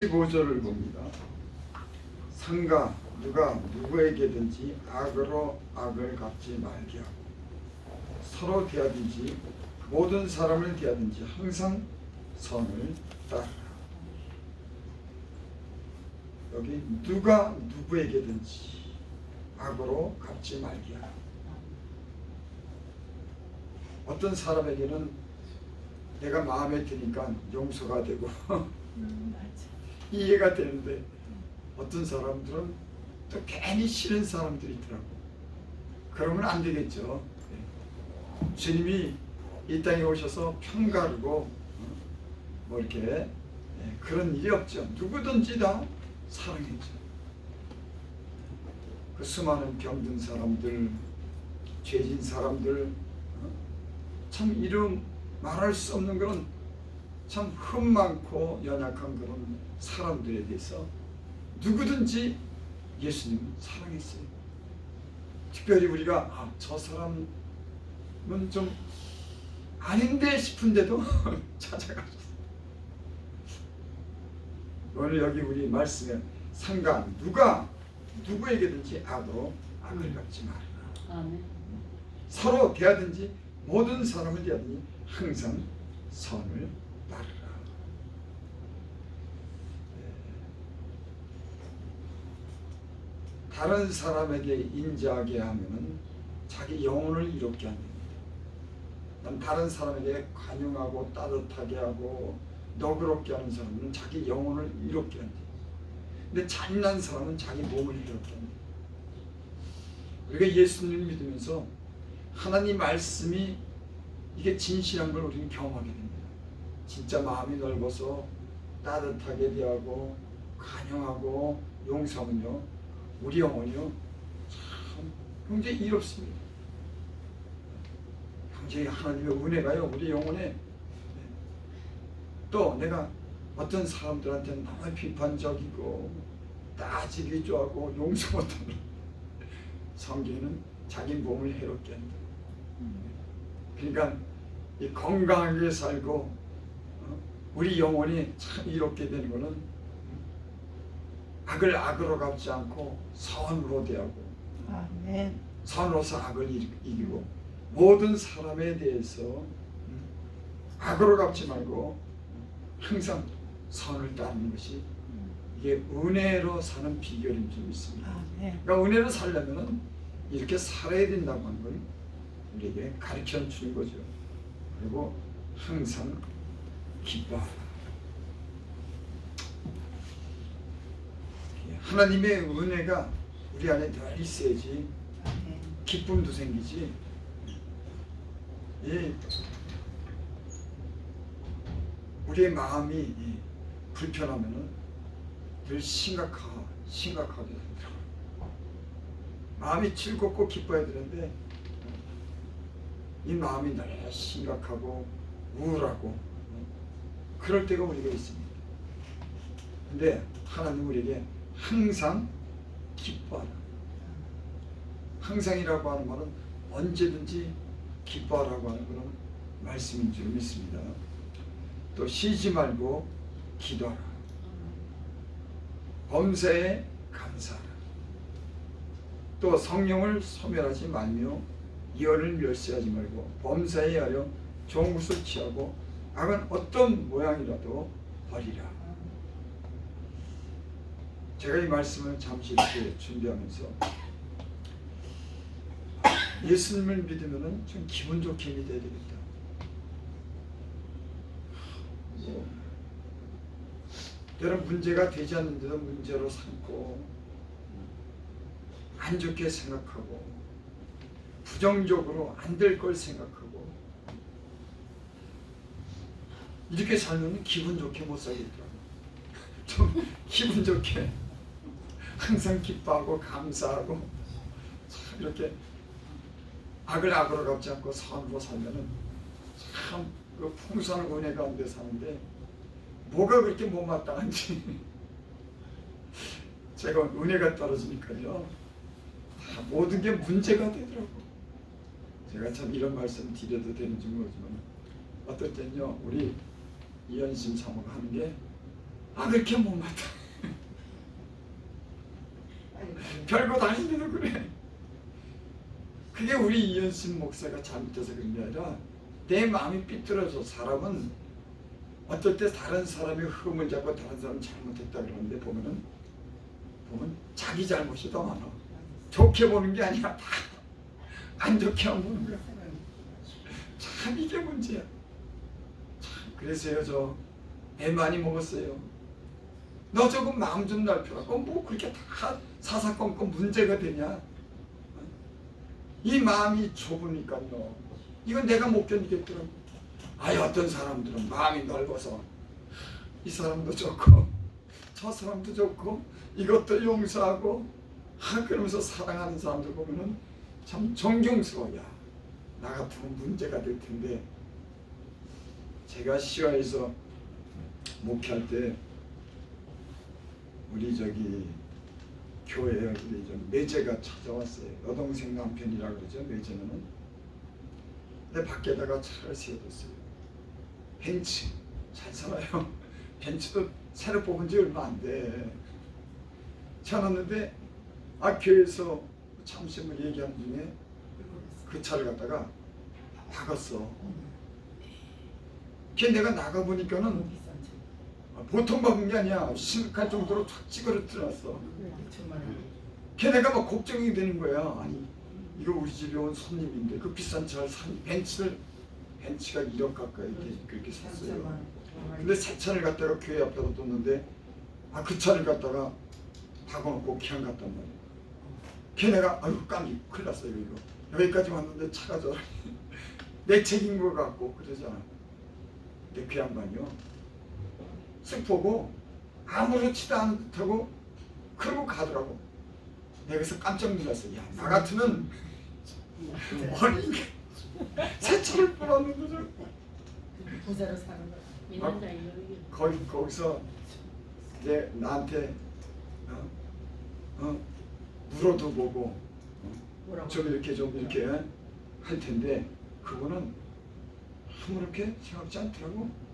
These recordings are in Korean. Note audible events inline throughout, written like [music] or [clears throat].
15절을 봅니다. 상가 누가 누구에게든지 악으로 악을 갚지 말게 하고 서로 대하든지 모든 사람을 대하든지 항상 선을 따르라. 여기 누가 누구에게든지 악으로 갚지 말게 하라. 어떤 사람에게는 내가 마음에 드니까 용서가 되고 음. 이해가 되는데 어떤 사람들은 또 괜히 싫은 사람들이 있더라고. 그러면 안 되겠죠. 예. 주님이 이 땅에 오셔서 평가르고 어, 뭐 이렇게 예, 그런 일이 없죠. 누구든지 다 사랑했죠. 그 수많은 병든 사람들, 죄진 사람들, 어, 참 이름 말할 수 없는 그런 참 흠 많고 연약한 그런 사람들에 대해서 누구든지 예수님은 사랑했어요. 특별히 우리가 아, 저 사람은 좀 아닌데 싶은데도 [laughs] 찾아가셨어요. 오늘 여기 우리 말씀에 상관 누가 누구에게든지 악으로 악을 갚지 말라. 아멘. 서로 대하든지 모든 사람을 대하든지 항상 선을 따르라. 예. 다른 사람에게 인자하게 하면은 자기 영혼을 이롭게 한답니다. 난 다른 사람에게 관용하고 따뜻하게 하고 너그럽게 하는 사람은 자기 영혼을 이롭게 한다. 근데 잔인한 사람은 자기 몸을 이롭게 한다. 우리가 예수님을 믿으면서 하나님 말씀이 이게 진실한 걸 우리는 경험하게 됩니다. 진짜 마음이 넓어서 따뜻하게 대하고 관용하고 용서하면요 우리 영혼이요 참 굉장히 이롭습니다. 굉장히 하나님의 은혜가요 우리 영혼에 또 내가 어떤 사람들한테는 너무 비판적이고 따지기 좋아하고 용서 못하는 성경에는 자기 몸을 해롭게 한다. 그러니까 이 건강하게 살고 어? 우리 영혼이 참 이롭게 되는 것은 악을 악으로 갚지 않고 선으로 대하고 아멘. 선으로서 악을 이- 이기고 모든 사람에 대해서 음, 악으로 갚지 말고 항상 선을 따르는 것이 이게 은혜로 사는 비결인 줄 믿습니다. 그러니까 은혜로 살려면은 이렇게 살아야 된다고 하는 걸 우리에게 가르쳐 주는 거죠. 그리고 항상 기뻐하라. 하나님의 은혜가 우리 안에 늘 있어야지. 기쁨도 생기지. 이 우리의 마음이 이 불편하면은 늘 심각하 심각하게 되더라고요. 마음이 즐겁고 기뻐야 되는데 이 마음이 늘 심각하고 우울하고 그럴 때가 우리가 있습니다. 근데 하나님 우리에게 항상 기뻐하라. 항상이라고 하는 말은 언제든지 기뻐하라고 하는 그런 말씀인 줄 믿습니다. 또 쉬지 말고 기도하라. 범사에 감사하라. 또 성령을 소멸하지 말며 이언을 멸시하지 말고 범사에 하여 것을 취하고 악은 어떤 모양이라도 버리라. 제가 이 말씀을 잠시 이렇게 준비하면서 예수님을 믿으면은 좀 기분 좋게 믿어야 되겠다. 뭐, 때론 문제가 되지 않는데도 문제로 삼고 안 좋게 생각하고 부정적으로 안 될 걸 생각하고 이렇게 살면 기분 좋게 못 살겠더라고. [laughs] 좀 기분 좋게 항상 기뻐하고 감사하고 참 이렇게 악을 악으로 갚지 않고 선으로 살면은 참그 풍성한 은혜 가운데 사는데 뭐가 그렇게 못마땅한지 [laughs] 제가 은혜가 떨어지니까요. 다 모든 게 문제가 되더라고. 제가 참 이런 말씀 드려도 되는지 모르지만 어떨 땐요 우리 이현심 사모가 하는 게 아 그렇게 못마땅 별거 다 아닌데도 그래. 그게 우리 이현신 목사가 잘못해서 그런 게 아니라 내 마음이 삐뚤어져 사람은 어떨 때 다른 사람이 흠을 잡고 다른 사람 잘못했다 그러는데 보면은 보면 자기 잘못이 더 많아. 좋게 보는 게 아니라 다 안 좋게만 보는 거야. 참 이게 문제야. 참 그래서요 저 애 많이 먹었어요 너 조금 마음 좀 넓혀갖고 뭐 그렇게 다 사사건건 문제가 되냐? 이 마음이 좁으니까요 이건 내가 못 견디겠더라고. 아니 어떤 사람들은 마음이 넓어서 이 사람도 좋고 저 사람도 좋고 이것도 용서하고 아 그러면서 사랑하는 사람들 보면은 참 존경스러워요 나 같으면 문제가 될 텐데. 제가 시화에서 목회할 때 우리 저기 교회에 우리 좀 매제가 찾아왔어요. 여동생 남편이라 그러죠. 매제는 내 밖에다가 차를 세워뒀어요. 벤츠 잘 살아요. [laughs] 벤츠도 새로 뽑은 지 얼마 안 돼. 쳐놨는데 아 교회에서 참심을 얘기하는 중에 그 차를 갖다가 박았어. 걔 내가 나가 보니까는 보통 박은 게 아니야. 심각할 정도로 탁 찌그러뜨렸어. 걔네가 막 걱정이 되는 거야. 아니 이거 우리 집에 온 손님인데 그 비싼 차를 산 벤츠를 벤츠가 1억 가까이 이렇게 그렇게 샀어요. 근데 새 차를 갖다가 교회 앞에다 뒀는데 아 그 차를 갖다가 박아놓고 그냥 갔단 말이야. 걔네가 아유 깜기 큰일 났어요 이거 여기까지 왔는데 차가 저 [laughs] 내 책임인 것 같고 그러잖아. 근데 그 양반이요. 쓱 보고 아무렇지도 듯하고 그러고 가더라고. 내가 그래서 깜짝 놀랐어. 야, 나 같으면 이게 새 차를 뽑았는데 저 부자로 사는 거. 이거 거기 거기서 이제 나한테 어, 어, 물어도 보고 어, 뭐라고? 좀 이렇게 좀 이렇게 할 텐데 그거는 아무렇게 생각지 않더라고.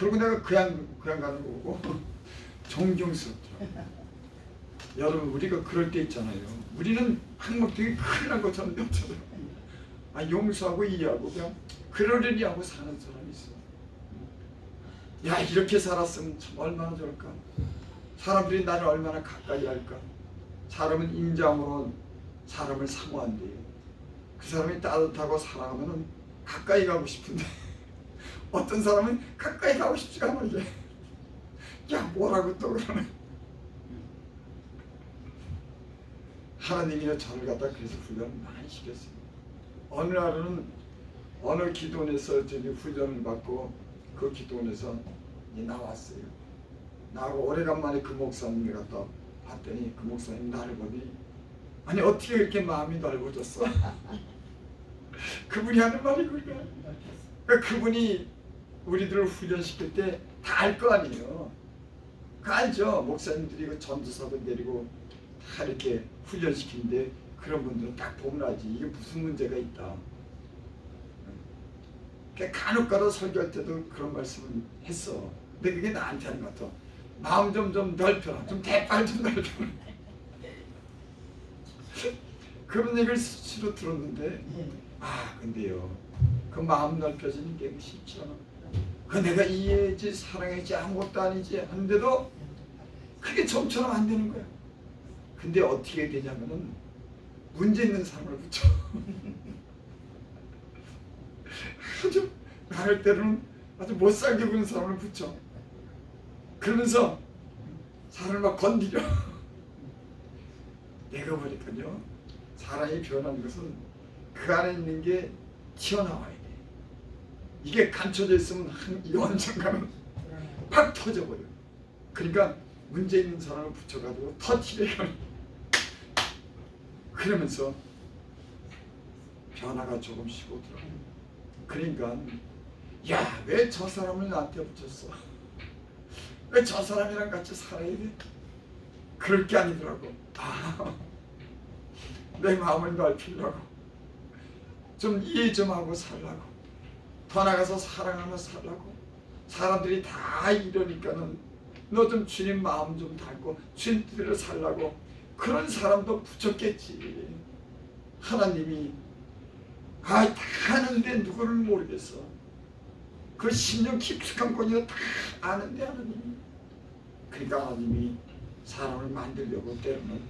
그리고 내가 그냥 그냥 가는 거고 [laughs] 존경스럽더라고. 여러분 우리가 그럴 때 있잖아요. 우리는 항목 되게 큰일 난 것처럼 되잖아요. 아 용서하고 이해하고 그냥 그러려니 하고 사는 사람이 있어. 야 이렇게 살았으면 참 얼마나 좋을까. 사람들이 나를 얼마나 가까이 할까. 사람은 인자함으로 사람을 사모한대요. 그 사람이 따뜻하고 사랑하면 가까이 가고 싶은데 [laughs] 어떤 사람은 가까이 가고 싶지가 않아 이게. 야 뭐라고 또 그러네. 하나님이 저를 갖다 그래서 훈련을 많이 시켰어요. 어느 날은 어느 기도원에서 저기 훈련을 받고 그 기도원에서 나왔어요. 나하고 오래간만에 그 목사님을 갖다 봤더니 그 목사님 나를 보니 아니 어떻게 이렇게 마음이 넓어졌어? [laughs] 그분이 하는 말이 그거야. 그러니까 그분이 우리들을 훈련시킬 때 다 알 거 아니에요. 그 알죠. 목사님들이 그 전도사들 데리고 다 이렇게 훈련시키는데 그런 분들은 딱 보면 알지. 이게 무슨 문제가 있다. 그러니까 간혹 가다 설교할 때도 그런 말씀을 했어. 근데 그게 나한테 하는 것 같아. 마음 좀 좀 넓혀라. 좀 대빨 좀 넓혀라. 그런 얘기를 수시로 들었는데 아 근데요 그 마음 넓혀지는 게 쉽지 않아. 그 내가 이해했지 사랑했지 아무것도 아니지 하는데도 그게 좀처럼 안 되는 거야. 근데 어떻게 되냐면은 문제 있는 사람을 붙여. [laughs] 아주 나를 때로는 아주 못 살게 구는 사람을 붙여. 그러면서 사람을 막 건드려. [laughs] 내가 보니까요 사람이 변하는 것은 그 안에 있는 게 튀어나와야 돼. 이게 감춰져 있으면 한이 언젠가는 팍 터져 버려. 그러니까 문제 있는 사람을 붙여가지고 터치래요. 그러면서 변화가 조금씩 오더라고. 그러니까 야 왜 저 사람을 나한테 붙였어? 왜 저 사람이랑 같이 살아야 돼? 그럴 게 아니더라고. 아, 내 마음을 넓히려고 좀 이해 좀 하고 살라고 더 나가서 사랑하며 살라고 사람들이 다 이러니까는 너 좀 주님 마음 좀 닮고 주님 뜻대로 살라고 그런 사람도 붙였겠지. 하나님이 아, 다 아는데 누구를 모르겠어. 그 심령 깊숙한 권위가 다 아는데 하나님이. 그러니까 하나님이 사람을 만들려고 때로는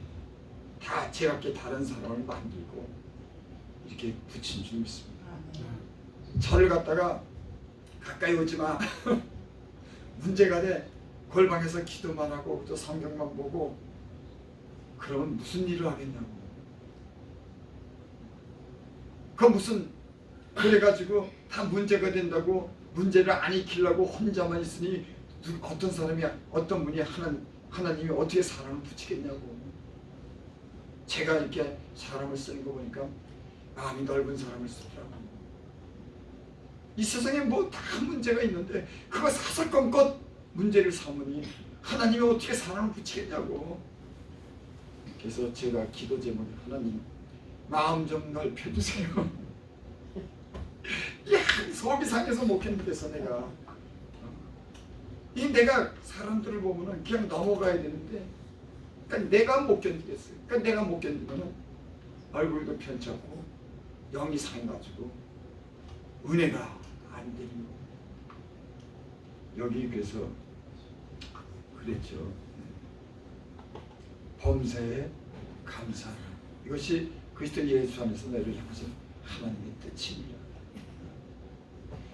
다 제각기 다른 사람을 만들고 이렇게 붙인 줄 믿습니다. 저를 갖다가 가까이 오지 마. [laughs] 문제가 돼. 골방에서 기도만 하고 또 성경만 보고 그러면 무슨 일을 하겠냐고. 그 무슨 그래가지고 다 문제가 된다고 문제를 안 익히려고 혼자만 있으니 누, 어떤 사람이 어떤 분이 하나 하나님이 어떻게 사람을 붙이겠냐고. 제가 이렇게 사람을 쓰는 거 보니까 마음이 넓은 사람을 쓰더라고. 이 세상에 뭐 다 문제가 있는데 그거 사설건것 문제를 삼으니 하나님이 어떻게 사람을 붙이겠냐고. 그래서 제가 기도 제목이 하나님 마음 좀 넓혀주세요. [laughs] 야못 견디겠어 내가. 이 내가 사람들을 보면은 그냥 넘어가야 되는데 그러니까 내가 못 견디겠어요. 그러니까 내가 못 견디면은 얼굴도 편찮고 영이 상해가지고 은혜가 거. 여기 그래서 그랬죠. 범사에 감사. 이것이 그리스도 예수 안에서 너를 향해서 하나님의 뜻입니다.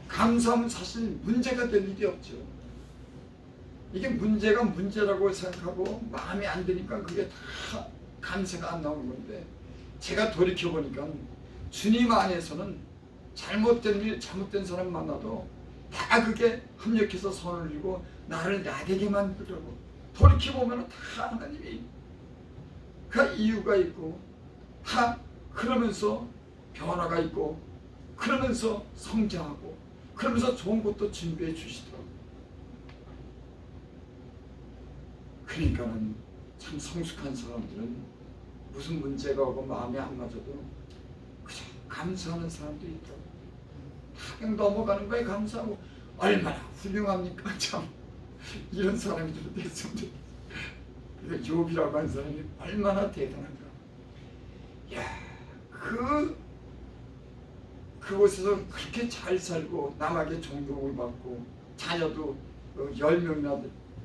감사하면 사실 문제가 될 일이 없죠. 이게 문제가 문제라고 생각하고 마음에 안 드니까 그게 다 감사가 안 나오는 건데 제가 돌이켜 보니까 주님 안에서는 잘못된 일, 잘못된 사람 만나도 다 그게 합력해서 선을 이고 나를 나대게 만들려고 돌이켜 보면 다 하나님이 그 이유가 있고 다 그러면서 변화가 있고 그러면서 성장하고 그러면서 좋은 것도 준비해 주시더라고요. 그러니까는 참 성숙한 사람들은 무슨 문제가 오고 마음에 안 맞아도 그저 감사하는 사람도 있다고. 다 그냥 넘어가는 거에 감사하고 얼마나 훌륭합니까 [laughs] 참 이런 사람이 좀 됐으면 좋 욥이라고 하는 사람이 얼마나 대단한가. 야, 그 그곳에서 그렇게 잘 살고 남에게 존경을 받고 자녀도 어, 열 명이나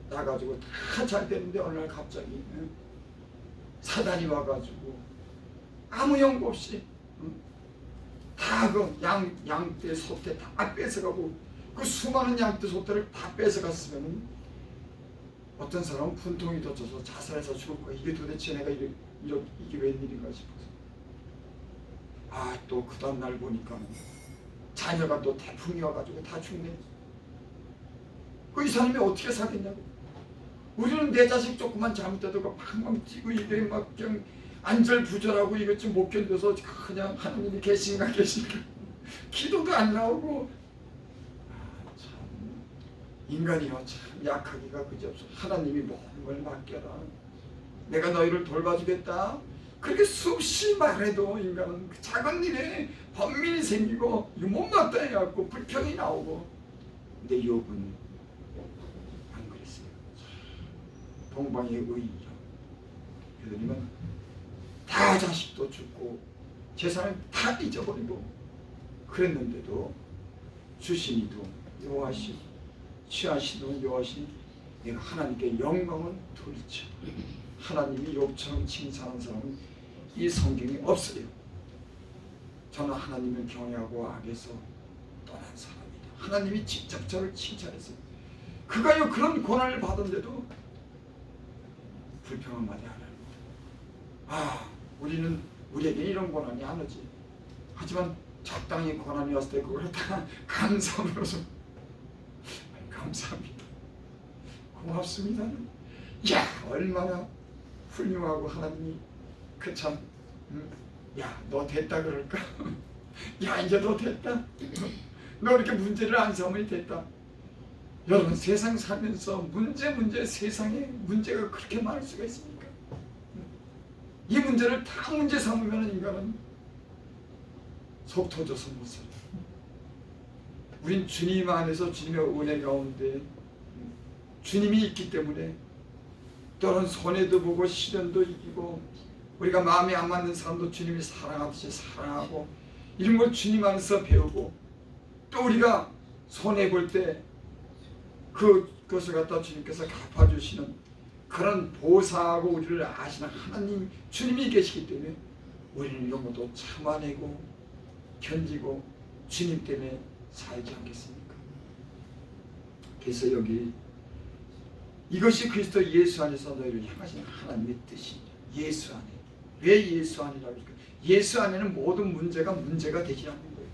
나가지고 다 잘 되는데 어느 날 갑자기 응? 사단이 와가지고 아무 연고 없이 다그 양 양떼 소떼 다 뺏어가고 그 수많은 양떼 소떼를 다 뺏어갔으면 어떤 사람은 분통이 터져서 자살해서 죽을 거야. 이게 도대체 내가 이게, 이게, 웬일인가 싶어서. 아, 또 그 다음날 보니까 자녀가 또 태풍이 와가지고 다 죽네. 그 이 사람이 어떻게 사겠냐고. 우리는 내 자식 조금만 잘못해도 그 방방 뛰고 이게 막 그냥 안절부절하고 이것 좀 못 견뎌서 그냥 하나님이 계신가 계신가 기도도 안 나오고. 아, 참. 인간이요 참 약하기가 그지없어. 하나님이 모든 걸 맡겨라. 내가 너희를 돌봐주겠다. 그렇게 수없이 말해도 인간은 그 작은 일에 번민이 생기고 못마땅 해갖고 불평이 나오고. 근데 욥은 안 그랬어요. 동방의 의인이요 그러니까 다 자식도 죽고 재산을 다 잊어버리고 그랬는데도 주신이도 여호와시 취하시도 여호와시 내가 하나님께 영광을 돌리죠 하나님이 욥처럼 칭찬한 사람은 이 성경에 없어요. 저는 하나님을 경외하고 악에서 떠난 사람이다. 하나님이 직접 저를 칭찬했어요. 그가요 그런 고난을 받은데도 불평한 말이 안 하고 아 우리는 우리에게 이런 안 오지. 하지만 적당히 고난이 왔을 때 그걸 다 [laughs] 감사함으로써 감사합니다. 고맙습니다. 야 얼마나 훌륭하고 하나님이 그참 음, 야너 됐다 그럴까? [laughs] 야 이제 너 됐다. [clears throat] 너 이렇게 문제를 안 삼으니 됐다. 여러분 세상 살면서 문제 문제 세상에 문제가 그렇게 많을 수가 있습니까? 이 문제를 다 문제 삼으면 인간은 속 터져서 못 살아요. 우린 주님 안에서 주님의 은혜 가운데 주님이 있기 때문에 또는 손해도 보고 시련도 이기고 우리가 마음에 안 맞는 사람도 주님이 사랑하듯이 사랑하고 이런 걸 주님 안에서 배우고 또 우리가 손해 볼 때 그, 그것을 갖다 주님께서 갚아주시는 그런 보상하고 우리를 아시는 하나님 주님이 계시기 때문에 우리는 이런 것도 참아내고 견디고 주님 때문에 살지 않겠습니까? 그래서 여기 이것이 그리스도 예수 안에서 너희를 향하신 하나님의 뜻입니다. 예수 안에. 왜 예수 안이라고 할까? 예수 안에는 모든 문제가 문제가 되지 않는 거예요.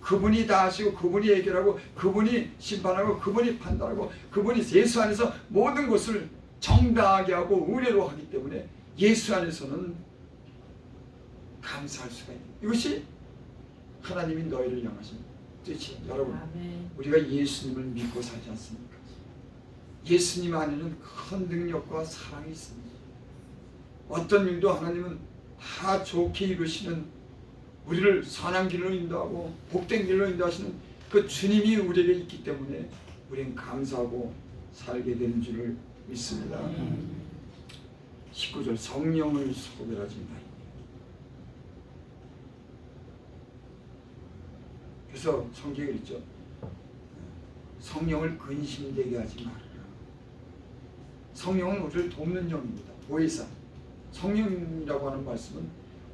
그분이 다 하시고 그분이 해결하고 그분이 심판하고 그분이 판단하고 그분이 예수 안에서 모든 것을 정당하게 하고 의뢰로 하기 때문에 예수 안에서는 감사할 수가 있는 이것이 하나님이 너희를 향하신 뜻이 여러분 아멘. 우리가 예수님을 믿고 살지 않습니까? 예수님 안에는 큰 능력과 사랑이 있습니다. 어떤 일도 하나님은 다 좋게 이루시는 우리를 선한 길로 인도하고 복된 길로 인도하시는 그 주님이 우리에게 있기 때문에 우리는 감사하고 살게 되는 줄을 믿습니다. 아멘. 19절 성령을 소멸하지 말라. 그래서 성경에 있죠. 성령을 근심되게 하지 말아라. 성령은 우리를 돕는 영입니다. 보혜사. 성령이라고 하는 말씀은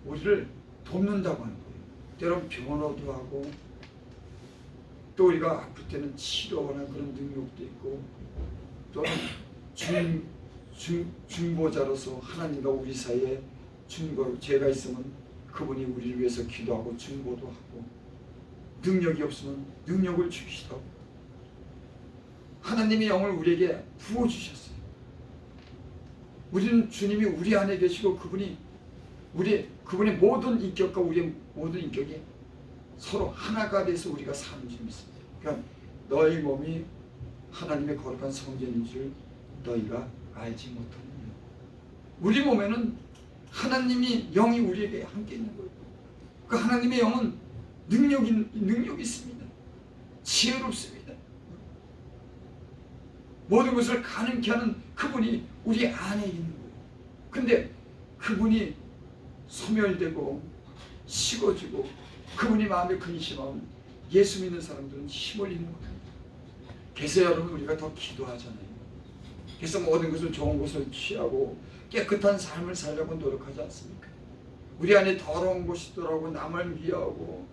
우리를 돕는다고 하는 거예요. 때론 변호도 하고 또 우리가 아플 때는 치료하는 그런 능력도 있고 또는 중, 중, 중보자로서 하나님과 우리 사이에 중보 죄가 있으면 그분이 우리를 위해서 기도하고 중보도 하고 능력이 없으면 능력을 주시기도 하고 하나님의 영을 우리에게 부어주셨어요. 우리는 주님이 우리 안에 계시고 그분이 우리 그분의 모든 인격과 우리의 모든 인격이 서로 하나가 돼서 우리가 사는 줄 믿습니다. 그러니까 너희 몸이 하나님의 거룩한 성전인 줄 너희가 알지 못하느냐. 우리 몸에는 하나님이 영이 우리에게 함께 있는 거예요. 그 하나님의 영은 능력이 능력이 있습니다. 지혜롭습니다. 모든 것을 가능케 하는 그분이 우리 안에 있는 거예요. 근데 그분이 소멸되고 식어지고 그분이 마음에 근심하면 예수 믿는 사람들은 힘을 잃는 거예요. 그래서 여러분 우리가 더 기도하잖아요. 그래서 모든 것을 좋은 것을 취하고 깨끗한 삶을 살려고 노력하지 않습니까? 우리 안에 더러운 것이 있더라고 남을 미워하고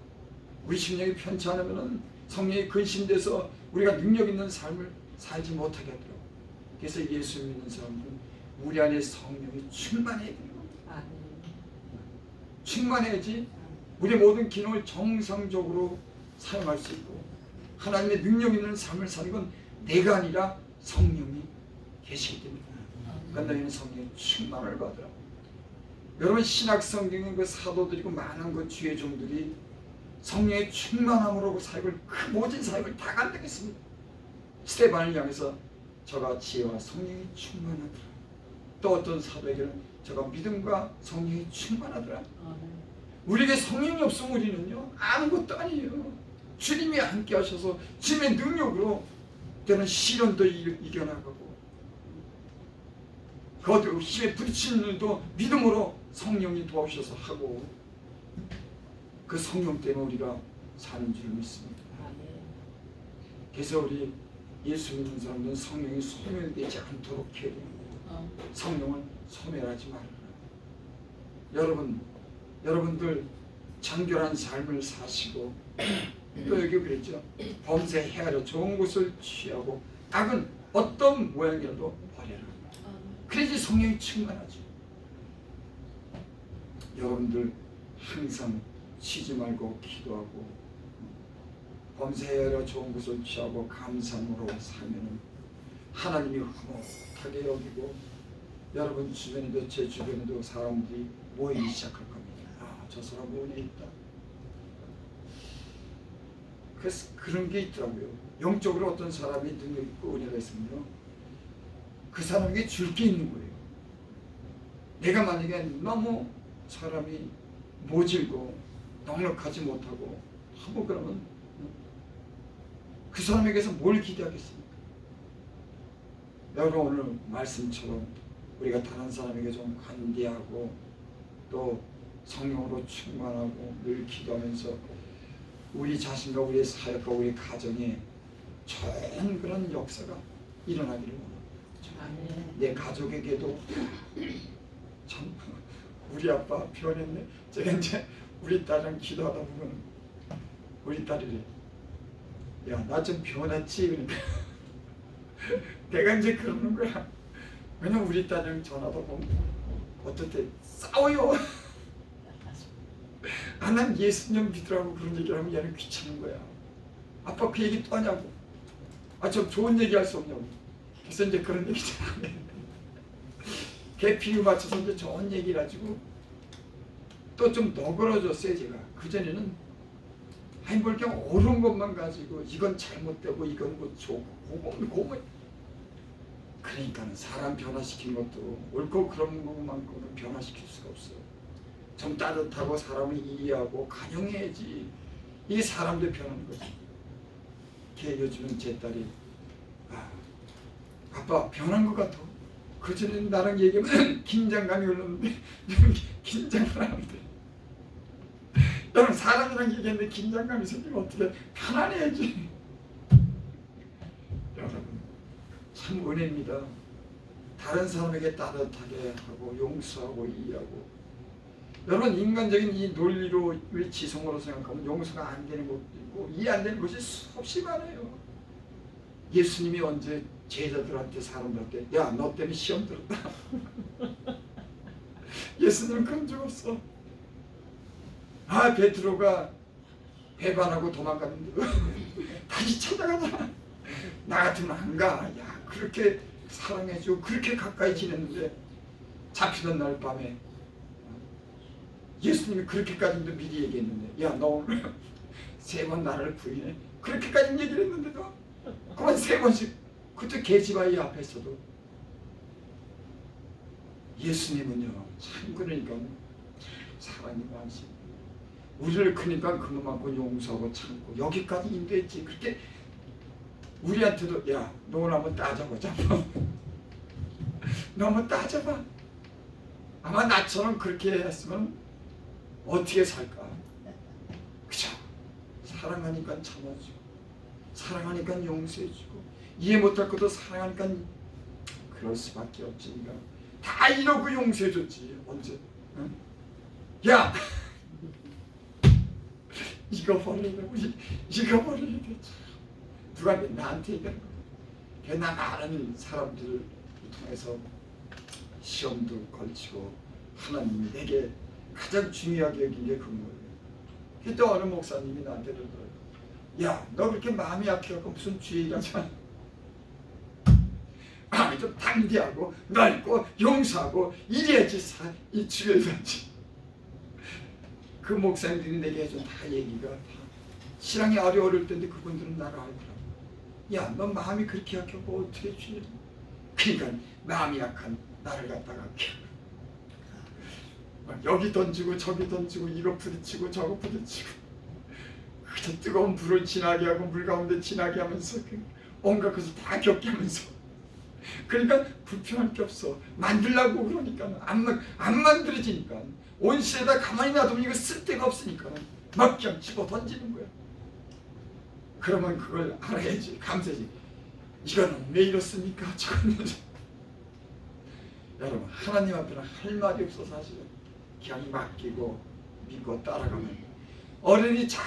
우리 심령이 편치 않으면 성령이 근심돼서 우리가 능력 있는 삶을 살지 못하게 하더라고. 그래서 예수 믿는 사람들은 우리 안에 성령이 충만해야 되는 겁니다. 아멘. 충만해야지 우리 모든 기능을 정상적으로 사용할 수 있고 하나님의 능력 있는 삶을 사는 건 내가 아니라 성령이 때문이다. 그러니까 너희는 성령의 충만을 받으라. 여러분 신약 성경의 그 사도들이고 많은 그 주의 종들이 성령의 충만함으로 그 사역을 그 모든 사역을 다 감당했습니다. 스테반을 향해서 저가 지혜와 성령이 충만하더라. 또 어떤 사도에게는 저가 믿음과 성령이 충만하더라. 아멘. 우리에게 성령이 없으면 우리는요 아무것도 아니에요. 주님이 함께 하셔서 주님의 능력으로 때는 시련도 이- 이겨나가고 그것도 힘에 부딪히는 일도 믿음으로 성령이 도와주셔서 하고 그 성령 때문에 우리가 사는 줄 믿습니다. 아멘. 그래서 우리 예수 믿는 사람들은 성령이 소멸되지 않도록 해야 됩니다. 어. 성령을 소멸하지 말아라. 여러분, 여러분들 정결한 삶을 사시고 [clears throat] 또 여기 그랬죠. 범죄 헤아려 좋은 것을 취하고 악은 어떤 모양이라도. 그래야지 성령이 충만하죠. 여러분들 항상 쉬지 말고 기도하고 헤아려 좋은 것을 취하고 감사함으로 살면은 하나님이 흐뭇하게 여기고 여러분 주변에도 제 주변에도 사람들이 모이기 시작할 겁니다. 아, 저 사람 은혜 있다. 그래서 그런 게 있더라고요. 영적으로 어떤 사람이 능력 있고 은혜가 있으면요. 그 사람에게 줄 게 있는 거예요. 내가 만약에 너무 사람이 모질고 넉넉하지 못하고 하고 그러면 그 사람에게서 뭘 기대하겠습니까? 여러분 오늘 말씀처럼 우리가 다른 사람에게 좀 관대하고 또 성령으로 충만하고 늘 기도하면서 우리 자신과 우리의 사역과 우리 가정에 좋은 그런 역사가 일어나기를. 내 가족에게도 참 우리 아빠 변했네. 제가 이제 우리 딸이랑 기도하다 보면 우리 딸이래. 야나 좀 변했지 그러니까 [laughs] 내가 이제 그러는 거야. 왜냐면 우리 딸이랑 전화다 보면 어떨 때 싸워요. [laughs] 아, 난 예수님 믿으라고 그런 얘기를 하면 얘는 귀찮은 거야. 아빠 그 얘기 또 하냐고. 아, 좀 좋은 얘기 할 수 없냐고. 그래서 이제 그런 얘기. 걔 비유 맞춰서 이제 좋은 얘기 가지고 또 좀 너그러졌어요, 제가. 그전에는 뭘 그냥 옳은 것만 가지고 이건 잘못되고 이건 뭐 좋고 그거 그거 그러니까는 사람 변화시키는 것도 옳고 그런 것만큼은 변화시킬 수가 없어요. 좀 따뜻하고 사람을 이해하고 간용해야지 이 사람도 변하는 거지. 걔 요즘은 제 딸이 아, 아빠 변한 것 같아. 그전에는 나랑 얘기하면 [laughs] 긴장감이 올랐는데 요즘 [laughs] 긴장을 하는데 여러분 사람이랑 얘기했는데 긴장감이 생기면 어떻게 편안해야지. [laughs] 여러분 참 은혜입니다. 다른 사람에게 따뜻하게 하고 용서하고 이해하고 여러분 인간적인 이 논리로 우리 지성으로 생각하면 용서가 안 되는 것도 있고 이해 안 되는 것이 수없이 많아요. 예수님이 언제 제자들한테 사람들한테 야 너 때문에 시험 들었다. [laughs] 예수님 그런 적 없어. 아 베드로가 배반하고 도망갔는데 [laughs] 다시 찾아가잖아. 나 같으면 안 가. 야 그렇게 사랑해주고 그렇게 가까이 지냈는데 잡히던 날 밤에 예수님이 그렇게까지도 미리 얘기했는데 야 너 오늘 [laughs] 세 번 나를 부인해 그렇게까지 얘기를 했는데도 그만 세 번씩 그때 계집아이 앞에서도 예수님은요 참 그러니까 사랑이 많으시 우리를 크니까 그만큼 용서하고 참고 여기까지 인도했지. 그렇게 우리한테도 야너 오늘 한번 따져보자. [laughs] 너 한번 따져봐. 아마 나처럼 그렇게 했으면 어떻게 살까? 그죠 사랑하니까 참아주고 사랑하니까 용서해주고 이해 못할 것도 사랑하니까 그럴 수밖에 없지니까. 다 이러고 용서해줬지 언제? 응? 야! [laughs] 이거 우리 이거 버리려 되지. 누가 나한테 얘기하는 거야? 걔나 많은 사람들을 통해서 시험도 걸치고 하나님이 내게 가장 중요하게 여긴 게 그런 거예요. 그때 어느 목사님이 나한테 그러더라고요. 야, 너 그렇게 마음이 약해갖고 무슨 주의라지 마 음이 좀 당대하고 넓고 용서하고 이래야지 사, 이 주의라지. 그 목사님들이 내게 해준 다 얘기가 다 신앙이 어려울 때인데 그분들은 나를 알더라고. 야, 너 마음이 그렇게 약하고 어떻게 주의 그러니까 마음이 약한 나를 갖다가 막 여기 던지고 저기 던지고 이거 부딪히고 저거 부딪히고. 그저 뜨거운 불을 지나게 하고 물 가운데 지나게 하면서 그 온갖 것을 다 겪게 하면서 그러니까 불편할 게 없어. 만들라고 그러니까 안, 만- 안 만들어지니까. 온 시대다 가만히 놔두면 이거 쓸 데가 없으니까. 막 그냥 집어 던지는 거야. 그러면 그걸 알아야지. 감사지. 이거는 왜 이렇습니까? [laughs] 저거는 여러분 하나님 앞에는 할 말이 없어 사실은. 그냥 맡기고 믿고 따라가면. 어른이 잘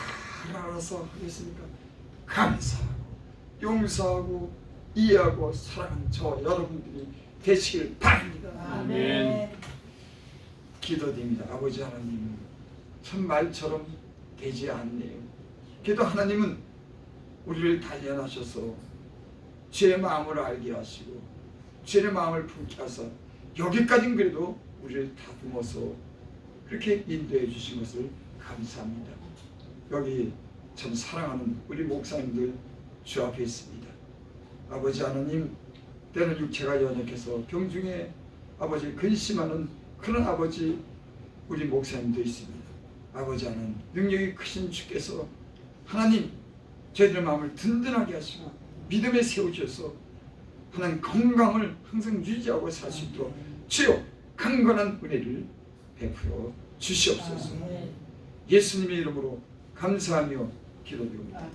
알아서 하겠습니까? 감사하고 용서하고 이해하고 사랑하는 저 여러분들이 되시길 바랍니다. 아멘. 기도드립니다. 아버지 하나님 참 말처럼 되지 않네요. 그래도 하나님은 우리를 단련하셔서 죄의 마음을 알게 하시고 죄의 마음을 품게 하사 여기까지는 그래도 우리를 다듬어서 그렇게 인도해 주신 것을 감사합니다. 여기 참 사랑하는 우리 목사님들 주 앞에 있습니다. 아버지 하나님 때는 육체가 연약해서 병중에 아버지 근심하는 그런 아버지 우리 목사님도 있습니다. 아버지 하나님 능력이 크신 주께서 하나님 저희들의 마음을 든든하게 하시고 믿음에 세우셔서 하나님 건강을 항상 유지하고 살 수 있도록 주여 강건한 은혜를 베풀어 주시옵소서. 예수님의 이름으로 감사하며 기도드립니다.